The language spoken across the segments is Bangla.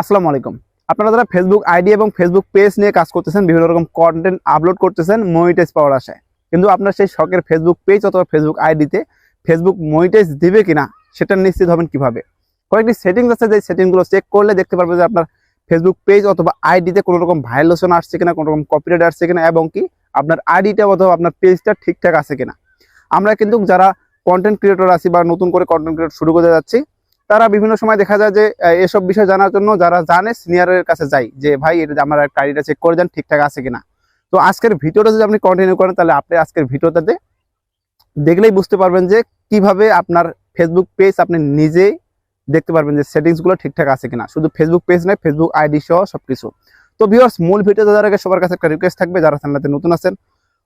আসসালামু আলাইকুম। আপনারা যারা ফেসবুক আইডি এবং ফেসবুক পেজ নিয়ে কাজ করতেছেন, বিভিন্ন রকম কন্টেন্ট আপলোড করতেছেন মনিটাইজ পাওয়ার আশায়। কিন্তু আপনার সেই শখের ফেসবুক পেজ অথবা ফেসবুক আইডিতে ফেসবুক মনিটাইজ দিবে কিনা, সেটা নিশ্চিত হবেন কীভাবে? কয়েকটি সেটিংস আছে, যে সেটিংগুলো চেক করলে দেখতে পারবে যে আপনার ফেসবুক পেজ অথবা আইডিতে কোনো রকম ভাইলেশন আসছে কিনা, কোনো রকম কপিরাইট আসছে কিনা, এবং কি আপনার আইডিটা অথবা আপনার পেজটা ঠিকঠাক আছে কিনা। আমরা কিন্তু যারা কন্টেন্ট ক্রিয়েটর আছি বা নতুন করে কন্টেন্ট ক্রিয়েটর শুরু করতে যাচ্ছি তারা বিভিন্ন সময় দেখা যায় যে এসব বিষয় জানার জন্য যারা জানে সিনিয়রের কাছে যাই যে, ভাই, এটা আমার গাড়িটা চেক করে যান ঠিকঠাক আছে কিনা? তো আজকের ভিডিওটা যদি আপনি কন্টিনিউ করেন, তাহলে আপনি আজকের ভিডিওটাতে দেখলেই বুঝতে পারবেন যে, কীভাবে আপনার ফেসবুক পেজ আপনি নিজেই দেখতে পারবেন যে সেটিংসগুলো ঠিকঠাক আছে কিনা? শুধু ফেসবুক পেজ নয় ফেসবুক আইডি সহ সবকিছু। তো ভিউয়ার্স মূল ভিডিও যাওয়ার আগে সবার কাছে একটা রিকোয়েস্ট থাকবে, যারা চ্যানেলটাতে নতুন আছেন,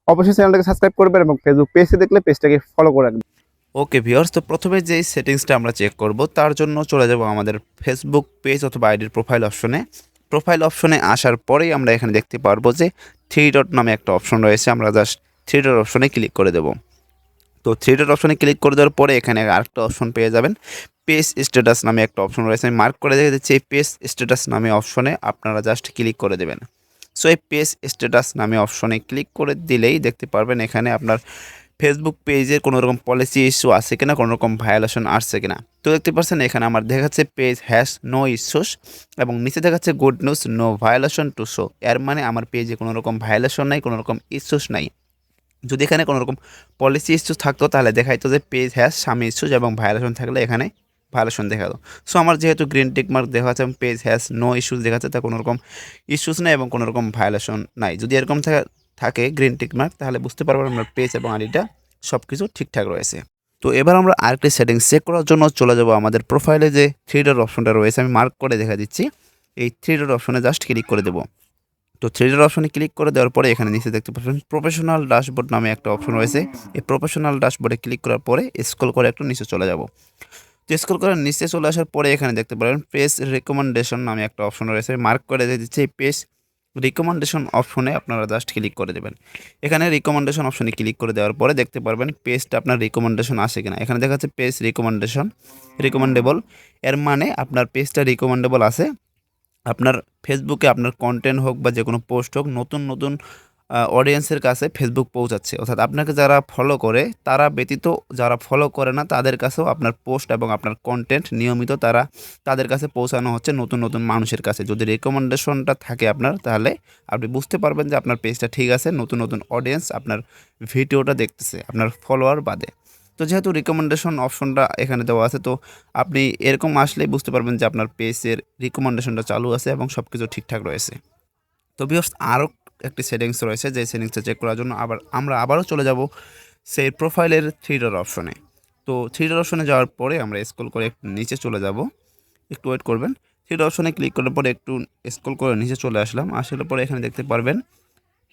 অবশ্যই চ্যানেলটাকে সাবস্ক্রাইব করবেন এবং ফেসবুক পেজে দেখলে পেজটাকে ফলো করে রাখবেন। ওকে ভিউয়ার্স তো প্রথমে যেই সেটিংসটা আমরা চেক করব, তার জন্য চলে যাব আমাদের ফেসবুক পেজ অথবা আইডির প্রোফাইল অপশনে প্রোফাইল অপশনে আসার পরেই আমরা এখানে দেখতে পারব যে থ্রি ডট নামে একটা অপশন রয়েছে, আমরা জাস্ট থ্রি ডট অপশনে ক্লিক করে দেব। তো থ্রি ডট অপশনে ক্লিক করে দেওয়ার পরে এখানে আরেকটা অপশন পেয়ে যাবেন। পেজ স্ট্যাটাস নামে একটা অপশন রয়েছে, আমি মার্ক করে দেখে দিচ্ছি, এই পেজ স্ট্যাটাস নামে অপশনে আপনারা জাস্ট ক্লিক করে দেবেন। সো এই পেজ স্ট্যাটাস নামে অপশনে ক্লিক করে দিলেই দেখতে পারবেন এখানে আপনার ফেসবুক পেজের কোনো রকম পলিসি ইস্যু আছে কিনা কোনো রকম ভায়োলেশন আসছে কিনা। তো দেখতে পাচ্ছেন, এখানে আমার দেখাচ্ছে পেজ হ্যাশ নো ইস্যুস এবং নিচে দেখাচ্ছে good news no violation to show এর মানে আমার পেজে কোনো রকম ভায়োলেশন নাই কোনো রকম ইস্যুস নাই। যদি এখানে কোনো রকম পলিসি ইস্যুস থাকতো, তাহলে দেখাইতো যে পেজ হ্যাশ স্বামী ইস্যুস এবং ভায়োলেশন থাকলে এখানে ভায়োলেশন দেখাতো সো আমার যেহেতু গ্রিন টিক মার্ক দেখা যাচ্ছে পেজ হ্যাশ নো ইস্যুস দেখাচ্ছে, তা কোনো রকম ইস্যুস নেই এবং কোনো রকম ভায়োলেশন নাই। যদি এরকম থাকা- থাকে গ্রিন টিক মার্ক তাহলে বুঝতে পারবেন আপনার পেজ এবং আইডিটা সব কিছু ঠিকঠাক রয়েছে। তো এবার আমরা আরেকটি সেটিংস চেক করার জন্য চলে যাব আমাদের প্রোফাইলে যে থ্রি ডট অপশনটা রয়েছে, আমি মার্ক করে দেখা দিচ্ছি। এই থ্রি ডট অপশনে জাস্ট ক্লিক করে দেবো। তো থ্রি ডট অপশনে ক্লিক করে দেওয়ার পরে এখানে নিচে দেখতে পাচ্ছেন প্রফেশনাল ড্যাশবোর্ড নামে একটা অপশন রয়েছে। এই প্রফেশনাল ড্যাশবোর্ডে ক্লিক করার পরে স্ক্রল করে একটু নিচে চলে যাব। তো স্ক্রল করে নিচে চলে আসার পরে এখানে দেখতে পারেন পেজ রেকমেন্ডেশন নামে একটা অপশন রয়েছে মার্ক করে দিচ্ছে। এই পেজ রিকমেন্ডেশন অপশনে আপনারা জাস্ট ক্লিক করে দেবেন। এখানে রিকমেন্ডেশন অপশনে ক্লিক করে দেওয়ার পরে দেখতে পারবেন পেজটা আপনার রিকমেন্ডেশন আসে কিনা। এখানে দেখা যাচ্ছে পেজ রিকমেন্ডেশন রিকমেন্ডেবল এর মানে আপনার পেজটা রিকমেন্ডেবল আছে। আপনার ফেসবুকে আপনার কন্টেন্ট হোক বা যে কোনো পোস্ট হোক, নতুন নতুন অডিয়েন্সের কাছে ফেসবুক পৌঁছাচ্ছে। অর্থাৎ আপনাকে যারা ফলো করে, তারা ব্যতীত যারা ফলো করে না, তাদের কাছেও আপনার পোস্ট এবং আপনার কন্টেন্ট নিয়মিত তারা তাদের কাছে পৌঁছানো হচ্ছে নতুন নতুন মানুষের কাছে। যদি রেকমেন্ডেশনটা থাকে আপনার, তাহলে আপনি বুঝতে পারবেন যে আপনার পেজটা ঠিক আছে, নতুন নতুন অডিয়েন্স আপনার ভিডিওটা দেখতেছে, আপনার ফলোয়ার বাদে। তো যেহেতু রিকমেন্ডেশন অপশনটা এখানে দেওয়া আছে, তো আপনি এরকম আসলেই বুঝতে পারবেন যে আপনার পেজের রিকমেন্ডেশনটা চালু আছে এবং সব কিছু ঠিকঠাক রয়েছে। তো বিয়স আরও একটি সেটিংস রয়েছে যে সেটিংসটা চেক করার জন্য আবার আমরা আবারও চলে যাব সেই প্রোফাইলের থ্রি ডট অপশনে তো থ্রি ডট অপশনে যাওয়ার পরে আমরা স্ক্রল করে একটু নিচে চলে যাব। একটু ওয়েট করবেন। থ্রি ডট অপশনে ক্লিক করার পরে একটু স্ক্রল করে নিচে চলে আসলাম। আসলে পরে এখানে দেখতে পারবেন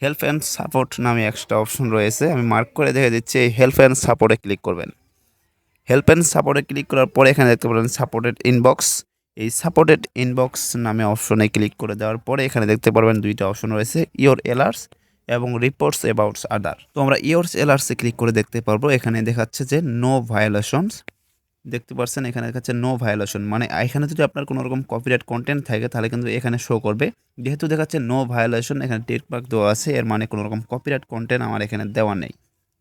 হেল্প অ্যান্ড সাপোর্ট নামে একটা অপশন রয়েছে। আমি মার্ক করে দেখে দিচ্ছি, এই হেল্প অ্যান্ড সাপোর্টে ক্লিক করবেন। হেল্প অ্যান্ড সাপোর্টে ক্লিক করার পরে এখানে দেখতে পারেন সাপোর্টেড ইনবক্স এই সাপোর্টেড ইনবক্স নামে অপশনে ক্লিক করে দেওয়ার পরে এখানে দেখতে পারবেন দুইটা অপশন রয়েছে ইওর এলার্স এবং রিপোর্টস অ্যাবাউটস আদার তো আমরা ইওর্স এলার্সে ক্লিক করে দেখতে পারব, এখানে দেখাচ্ছে যে নো ভায়োলেশনস দেখতে পাচ্ছেন এখানে দেখাচ্ছে নো ভায়োলেশন মানে এখানে যদি আপনার কোনো রকম কপিরাইট কন্টেন্ট থাকে, তাহলে কিন্তু এখানে শো করবে। যেহেতু দেখাচ্ছে নো ভায়োলেশন এখানে টেক মার্ক দেওয়া আছে, এর মানে কোনো রকম কপিরাইট কন্টেন্ট আমার এখানে দেওয়া নেই।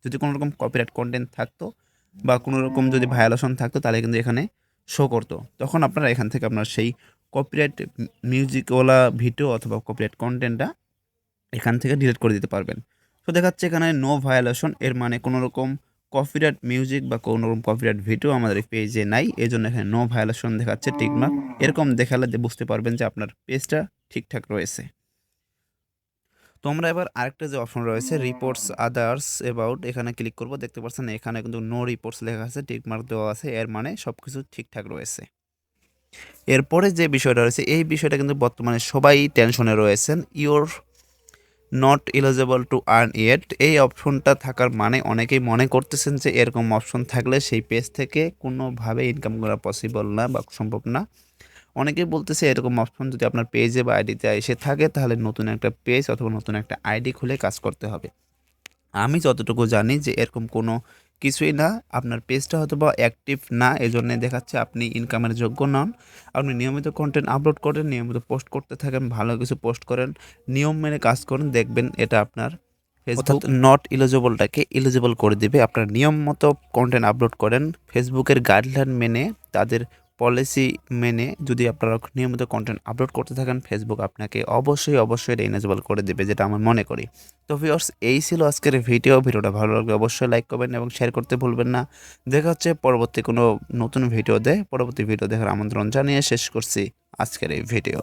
যদি কোনো রকম কপিরাইট কন্টেন্ট থাকতো বা কোনো রকম যদি ভায়োলেশন থাকতো, তাহলে কিন্তু এখানে শো করতো। তখন আপনারা এখান থেকে আপনার সেই কপিরাইট মিউজিকওয়ালা ভিডিও অথবা কপিরাইট কন্টেন্টটা এখান থেকে ডিলিট করে দিতে পারবেন। তো দেখাচ্ছে এখানে নো ভায়োলেশন এর মানে কোনো রকম কপিরাইট মিউজিক বা কোনো রকম কপিরাইট ভিডিও আমাদের পেজে নাই এই জন্য এখানে নো ভায়োলেশন দেখাচ্ছে টিকমার্ক এরকম দেখালে বুঝতে পারবেন যে আপনার পেজটা ঠিকঠাক রয়েছে। তো আমরা এবার আরেকটা যে অপশন রয়েছে রিপোর্টস আদার্স অ্যাবাউট এখানে ক্লিক করব। দেখতে পাচ্ছেন এখানে কিন্তু নো রিপোর্টস লেখা আছে টিকমার্ক দেওয়া আছে এর মানে সব কিছু ঠিকঠাক রয়েছে। এরপরে যে বিষয়টা রয়েছে এই বিষয়টা কিন্তু বর্তমানে সবাই টেনশনে রয়েছেন। Your not eligible to earn yet এই অপশনটা থাকার মানে অনেকেই মনে করতেছেন যে এরকম অপশন থাকলে সেই পেজ থেকে কোনোভাবে ইনকাম করা পসিবল না বা সম্ভব না। অনেকেই বলতেছে এরকম অপশন যদি আপনার পেজে বা আইডিতে এসে থাকে তাহলে নতুন একটা পেজ অথবা নতুন একটা আইডি খুলে কাজ করতে হবে। আমি যতটুকু জানি যে এরকম কোনো কিছুই না। আপনার পেজটা হয়তো বা অ্যাক্টিভ না এই জন্য দেখাচ্ছে আপনি ইনকামের যোগ্য নন। আপনি নিয়মিত কন্টেন্ট আপলোড করেন নিয়মিত পোস্ট করতে থাকেন ভালো কিছু পোস্ট করেন নিয়ম মেনে কাজ করেন দেখবেন এটা আপনার ফেসবুক নট ইলিজিবলটাকে ইলিজিবল করে দিবে। আপনার নিয়ম মতো কন্টেন্ট আপলোড করেন ফেসবুকের গাইডলাইন মেনে তাদের পলিসি মেনে যদি আপনারা নিয়মিত কন্টেন্ট আপলোড করতে থাকেন ফেসবুক আপনাকে অবশ্যই অবশ্যই এটা ইনেজেবল করে দেবে, যেটা আমি মনে করি। তো ভিওর্স এই ছিল আজকের ভিডিও ভিডিওটা ভালো লাগলে অবশ্যই লাইক করবেন এবং শেয়ার করতে ভুলবেন না। দেখা হচ্ছে পরবর্তী কোনো নতুন ভিডিও দেয় পরবর্তী ভিডিও দেখার আমন্ত্রণ জানিয়ে শেষ করছি আজকের এই ভিডিও